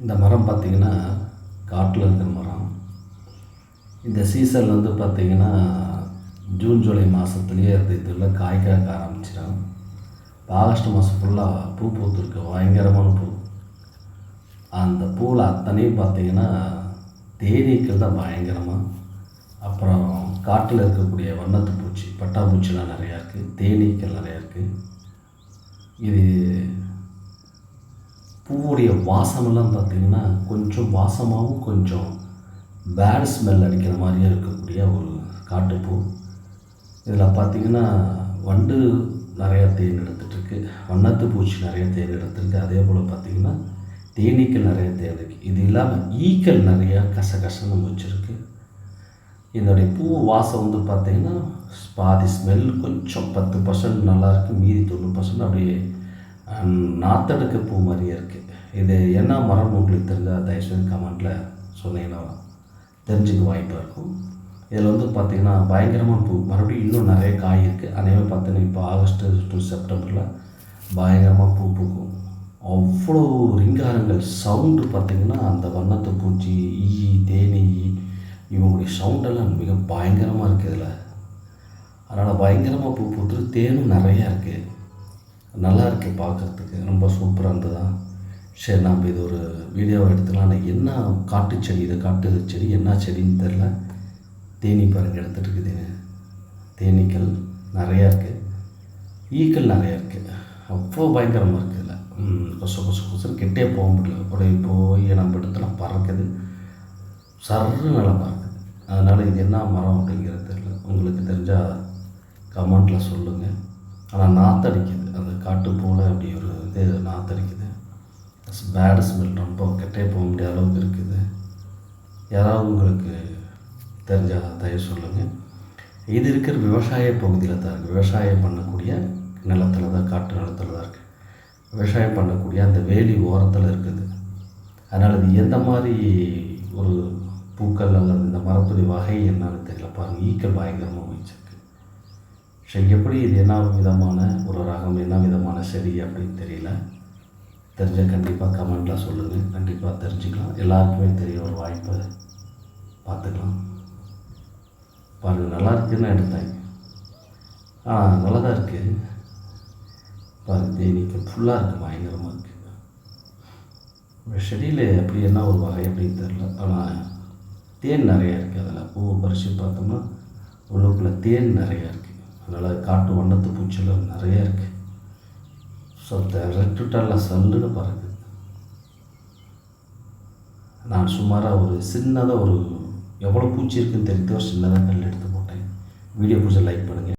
இந்த மரம் பார்த்திங்கன்னா காட்டில் இருக்கிற மரம். இந்த சீசன் வந்து பார்த்திங்கன்னா ஜூன் ஜூலை மாதத்துலேயே அது இதில் காய் காய்க்க ஆரம்பிச்சிடும். இப்போ ஆகஸ்ட் மாதம் ஃபுல்லாக பூ பூத்துருக்கு பயங்கரமான பூ. அந்த பூவில் அத்தனையும் பார்த்திங்கன்னா தேனீக்கள் தான் பயங்கரமாக அப்புறம் காட்டில் இருக்கக்கூடிய வண்ணத்து பூச்சி பட்டாம்பூச்சிலாம் நிறையா இருக்குது தேனீக்கள் நிறையா இருக்குது இது பூவுடைய வாசமெல்லாம் பார்த்திங்கன்னா கொஞ்சம் வாசமாகவும் கொஞ்சம் பேட் ஸ்மெல் அடிக்கிற மாதிரியே இருக்கக்கூடிய ஒரு காட்டுப்பூ. இதில் பார்த்திங்கன்னா வண்டு நிறையா தேன் எடுத்துகிட்ருக்கு. வண்ணத்து பூச்சி நிறைய தேன் எடுத்துருக்கு அதே போல் பார்த்திங்கன்னா தேனீக்கள் நிறைய தேன் இருக்குது இது இல்லாமல் ஈக்கள் நிறையா கசகசன்னு வச்சுருக்கு. இதனுடைய பூ வாசம் வந்து பார்த்திங்கன்னா பாதி ஸ்மெல் கொஞ்சம் பத்து பர்சன்ட் நல்லாயிருக்கு மீதி தொண்ணூறு பர்சன்ட் அப்படியே நாத்தடுக்கு பூ மாதிரியே இருக்குது இது என்ன மரம் உங்களுக்கு தெரிஞ்சால் தயவுசெய்து கமெண்ட்டில் சொன்னீங்கன்னா தெரிஞ்சுக்க வாய்ப்பாக இருக்கும். இதில் வந்து பார்த்திங்கன்னா பயங்கரமான பூ. மறுபடியும் இன்னும் நிறைய காய் இருக்குது அதேமாதிரி பார்த்தீங்கன்னா இப்போ ஆகஸ்ட்டு டு செப்டம்பரில் பயங்கரமாக பூ பூக்கும். அவ்வளோ ரிங்காரங்கள் சவுண்டு பார்த்திங்கன்னா அந்த வண்ணத்து பூச்சி ஈ தேனி இவங்களுடைய சவுண்டெல்லாம் மிக பயங்கரமாக இருக்குது இதில். அதனால் பயங்கரமாக பூ பூத்துட்டு தேனும் நிறையா இருக்குது நல்லா இருக்குது பார்க்குறதுக்கு. ரொம்ப சூப்பராக இருந்ததா? சரி நம்ம இது ஒரு வீடியோவை எடுத்துக்கலாம். ஆனால் என்ன காட்டு செடி இது காட்டு செடி என்ன செடின்னு தெரில தேனி பாருங்க எடுத்துகிட்டு இருக்குது. தேனீக்கள் நிறையா இருக்குது ஈக்கள் நிறையா இருக்குது அவ்வளோ பயங்கரமாக இருக்குது இதில். கொசு கொசு கொசுன்னு கிட்டே போக முடியல. அப்படியே போய் நம்ம இடத்துல பறக்குது. சர்ரு நல்லா பறக்குது. அதனால் இது என்ன மரம் அப்படிங்கிறது தெரில உங்களுக்கு தெரிஞ்சால் கமெண்ட்டில் சொல்லுங்கள் ஆனால் நாத்தடிக்குது. அந்த காட்டு போல் அப்படி ஒரு இது நாத்தடிக்குது. பேட் ஸ்மெல் ரொம்ப கெட்டே போக முடியாத அளவுக்கு இருக்குது. யாராவது உங்களுக்கு தெரிஞ்சால் தயவு சொல்லுங்கள் இது இருக்கிற விவசாய பகுதியில் தான் இருக்குது விவசாயம் பண்ணக்கூடிய நிலத்தில் தான் காட்டு நிலத்தில் தான் இருக்குது விவசாயம் பண்ணக்கூடிய அந்த வேலி ஓரத்தில் இருக்குது. அதனால் இது எந்த மாதிரி ஒரு பூக்கள் அல்லது இந்த மரத்துடைய வகை என்னன்னு தெரியல. பாருங்கள் ஈக்கள் பயங்கரமாக போயிடுச்சு ஸோ எப்படி இது என்ன விதமான ஒரு ரகம் என்ன விதமான செடி அப்படின்னு தெரியல. தெரிஞ்சால் கண்டிப்பாக கமெண்டில் சொல்லுங்கள் கண்டிப்பாக தெரிஞ்சுக்கலாம். எல்லாருக்குமே தெரிய ஒரு வாய்ப்பை பார்த்துக்கலாம். பாருங்கள் நல்லா இருக்குன்னு எடுத்தேன். ஆ நல்லா தான் இருக்குது பாருங்கள் தேனிக்கு ஃபுல்லாக இருக்குது பயங்கரமாக இருக்குது செடியில் எப்படி என்ன ஒரு வகை அப்படின்னு தெரில ஆனால் தேன் நிறையா இருக்குது அதில். பூ பறித்து பார்த்தோம்னா உள்ளுக்குள்ளே தேன் நிறையா இருக்குது அதனால் காட்டு வண்ணத்து பூச்சிலாம் நிறையா இருக்குது ஸோ திரட்டுட்டால சல்லுன்னு பறக்குது நான் சுமாராக ஒரு சின்னதாக ஒரு எவ்வளோ பூச்சி இருக்குன்னு தெரிஞ்சு ஒரு சின்னதாக கல் எடுத்து போட்டேன். வீடியோ பிடிச்ச லைக் பண்ணுங்கள்